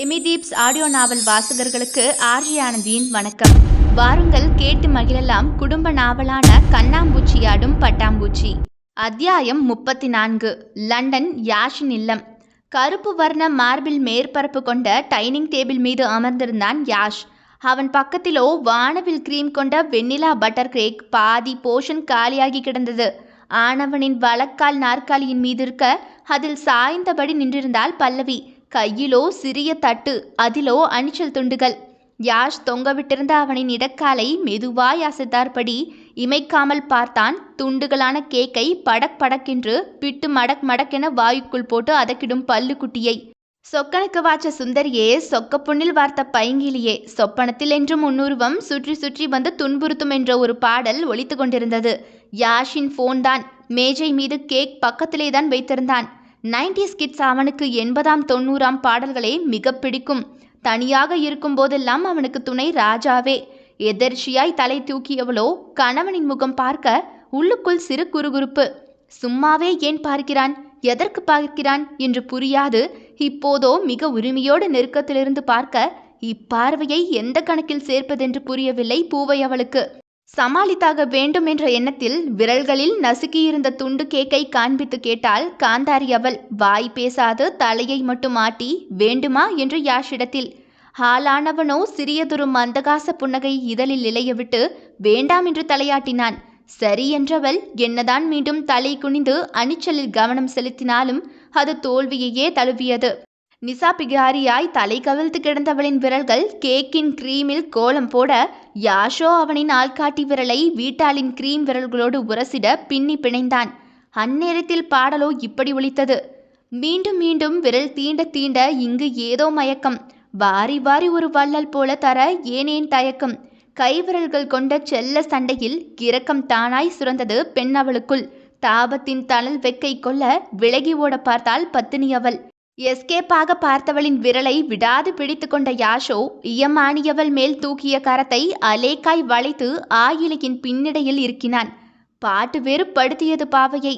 எமிதீப்ஸ் audio நாவல் வாசகர்களுக்கு RJ ஆனந்தியின் வணக்கம். வாருங்கள் கேட்டு மகிழலாம் குடும்ப நாவலான கண்ணாம்பூச்சியாடும் பட்டாம்பூச்சி. அத்தியாயம் முப்பத்தி நான்கு லண்டன் யாஷின் இல்லம். கருப்பு வர்ண மார்பிள் மேற்பரப்பு கொண்ட டைனிங் டேபிள் மீது அமர்ந்திருந்தான் யாஷ். அவன் பக்கத்திலோ வானவில் கிரீம் கொண்ட வெண்ணிலா பட்டர் கேக் பாதி போஷன் காலியாகி கிடந்தது. ஆனவனின் வழக்கால் நாற்காலியின் மீது இருக்க அதில் சாய்ந்தபடி நின்றிருந்தாள் பல்லவி. கையிலோ சிறிய தட்டு அதிலோ அணிச்சல் துண்டுகள். யாஷ் தொங்கவிட்டிருந்த அவனின் இடக்காலை மெதுவாய் அசைத்தார்படி இமைக்காமல் பார்த்தான். துண்டுகளான கேக்கை படக் படக்கென்று பிட்டு மடக் மடக்கென வாயுக்குள் போட்டு அதக்கிடும் பல்லுக்குட்டியை. சொக்கனுக்கு வாச்ச சுந்தரியே சொக்க புண்ணில் வார்த்த பைங்கிலியே சொப்பனத்தில் என்றும் முன்னுருவம் சுற்றி சுற்றி வந்து துன்புறுத்தும் என்ற ஒரு பாடல் ஒழித்து கொண்டிருந்தது. யாஷின் ஃபோன் தான் மேஜை மீது கேக் பக்கத்திலே தான் வைத்திருந்தான். நைன்டிஸ் கிட்ஸ் அவனுக்கு எண்பதாம் தொண்ணூறாம் பாடல்களே மிக பிடிக்கும். தனியாக இருக்கும் போதெல்லாம் அவனுக்கு துணை ராஜாவே. எதர்ச்சியாய் தலை தூக்கியவளோ கணவனின் முகம் பார்க்க உள்ளுக்குள் சிறு குறுகுறுப்பு. சும்மாவே ஏன் பார்க்கிறான்? எதற்கு பார்க்கிறான்? என்று புரியாது. இப்போதோ மிக உரிமையோடு நெருக்கத்திலிருந்து பார்க்க இப்பார்வையை எந்த கணக்கில் சேர்ப்பதென்று புரியவில்லை பூவை அவளுக்கு. சமாளித்தாக வேண்டும் என்ற எண்ணத்தில் விரல்களில் நசுக்கியிருந்த துண்டு கேக்கை காண்பித்து கேட்டால் காந்தாரி அவள் வாய் பேசாது தலையை மட்டும் ஆட்டி வேண்டுமா? என்று யாஷிடத்தில் ஹாலானவனோ சிறியதொரு மந்தகாச புன்னகை இதழில் இலையவிட்டு வேண்டாம் என்று தலையாட்டினான். சரி என்றவள் என்னதான் மீண்டும் தலை குனிந்து அணிச்சலில் கவனம் செலுத்தினாலும் அது தோல்வியையே தழுவியது. நிசா பிகாரியாய் தலை கவிழ்த்து கிடந்தவளின் விரல்கள் கேக்கின் கிரீமில் கோலம் போட யாஷோ அவனின் ஆள்காட்டி விரலை வீட்டாளின் கிரீம் விரல்களோடு உரசிட பின்னி பிணைந்தான். அந்நேரத்தில் பாடலோ இப்படி ஒழித்தது மீண்டும் மீண்டும் விரல் தீண்ட தீண்ட இங்கு ஏதோ மயக்கம். வாரி வாரி ஒரு வள்ளல் போல தர ஏனேன் தயக்கம். கைவிரல்கள் கொண்ட செல்ல சண்டையில் இரக்கம் தானாய் சுரந்தது பெண் அவளுக்குள். தாபத்தின் தணல் வெக்கை கொள்ள விலகி ஓட பார்த்தாள் பத்தினி அவள். எஸ்கேப்பாக பார்த்தவளின் விரலை விடாது பிடித்து கொண்ட யாஷோ இயமானியவள் மேல் தூக்கிய கரத்தை அலேக்காய் வளைத்து ஆயிலையின் பின்னடையில் இருக்கினான் பாட்டு வேறு படுத்தியது பாவையை.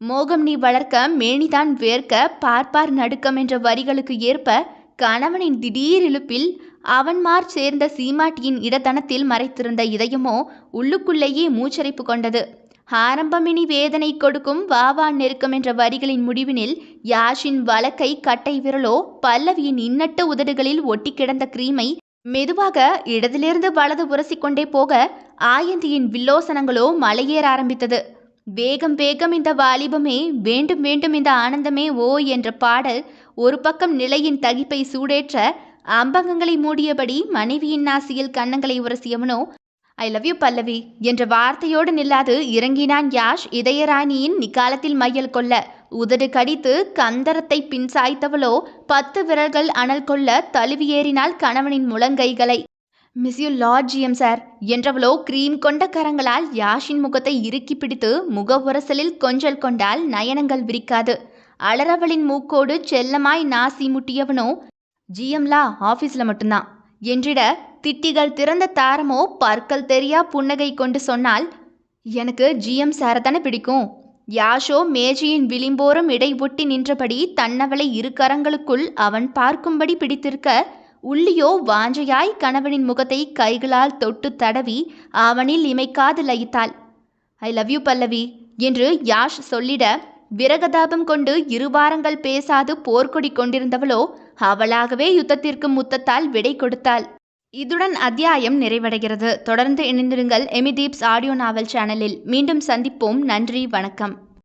மோகம் நீ வளர்க்க மேனிதான் வேர்க்க பார்ப்பார் நடுக்கம் என்ற வரிகளுக்கு ஏற்ப கணவனின் திடீர் இழுப்பில் அவன்மார் சேர்ந்த சீமாட்டியின் இடத்தனத்தில் மறைத்திருந்த இதயமோ உள்ளுக்குள்ளேயே மூச்சரிப்பு கொண்டது. ஆரம்பமினி வேதனை கொடுக்கும் வாவா நெருக்கம் என்ற வரிகளின் முடிவினில் யாஷின் வழக்கை கட்டை விரலோ பல்லவியின் இன்னட்ட உதடுகளில் ஒட்டி கிடந்த கிரீமை மெதுவாக இடதிலிருந்து வலது உரசிக்கொண்டே போக ஆயந்தியின் வில்லோசனங்களோ மலையேற ஆரம்பித்தது. வேகம் வேகம் இந்த வாலிபமே வேண்டும் வேண்டும் இந்த ஆனந்தமே ஓ என்ற பாடல் ஒரு பக்கம் நிலையின் தகிப்பை சூடேற்ற அம்பங்கங்களை மூடியபடி மனைவியின் நாசியில் கன்னங்களை உரசியவனோ ஐ லவ் யூ பல்லவி என்ற வார்த்தையோடு நில்லாது இறங்கினான் யாஷ் இதயராணியின் நிக்காலத்தில் மையல் கொள்ள. உதடு கடித்து கந்தரத்தை பின்சாய்த்தவளோ பத்து விரல்கள் அனல் கொள்ள தழுவியேறினாள் கணவனின் முழங்கைகளை. Miss you lord GM sir என்றவளோ cream கொண்ட கரங்களால் யாஷின் முகத்தை இறுக்கி பிடித்து முக உரசலில் கொஞ்சல் கொண்டால் நயனங்கள் விரிக்காது. அலறவளின் மூக்கோடு செல்லமாய் நாசி முட்டியவனோ ஜிஎம்லா ஆஃபீஸில் மட்டும்தான். என்றிட திட்டிகள் திறந்த தாரமோ பற்கள் தெரியா புன்னகை கொண்டு சொன்னால் எனக்கு ஜிஎம் சாரை தானே பிடிக்கும். யாஷோ மேஜையின் விளிம்போரம் இடை ஒட்டி நின்றபடி தன்னவளை இரு கரங்களுக்குள் அவன் பார்க்கும்படி பிடித்திருக்க உள்ளியோ வாஞ்சையாய் கணவனின் முகத்தை கைகளால் தொட்டு தடவி அவனில் இமைக்காது லயித்தாள். ஐ லவ் யூ பல்லவி என்று யாஷ் சொல்லிட விரகதாபம் கொண்டு இரு வாரங்கள் பேசாது போர்க்கொடி கொண்டிருந்தவளோ அவளாகவே யுத்தத்திற்கு முத்தத்தால் விடை கொடுத்தாள். இதுடன் அத்தியாயம் நிறைவடைகிறது. தொடர்ந்து இணைந்திருங்கள் எமிதீப்ஸ் ஆடியோ நாவல் சேனலில். மீண்டும் சந்திப்போம். நன்றி. வணக்கம்.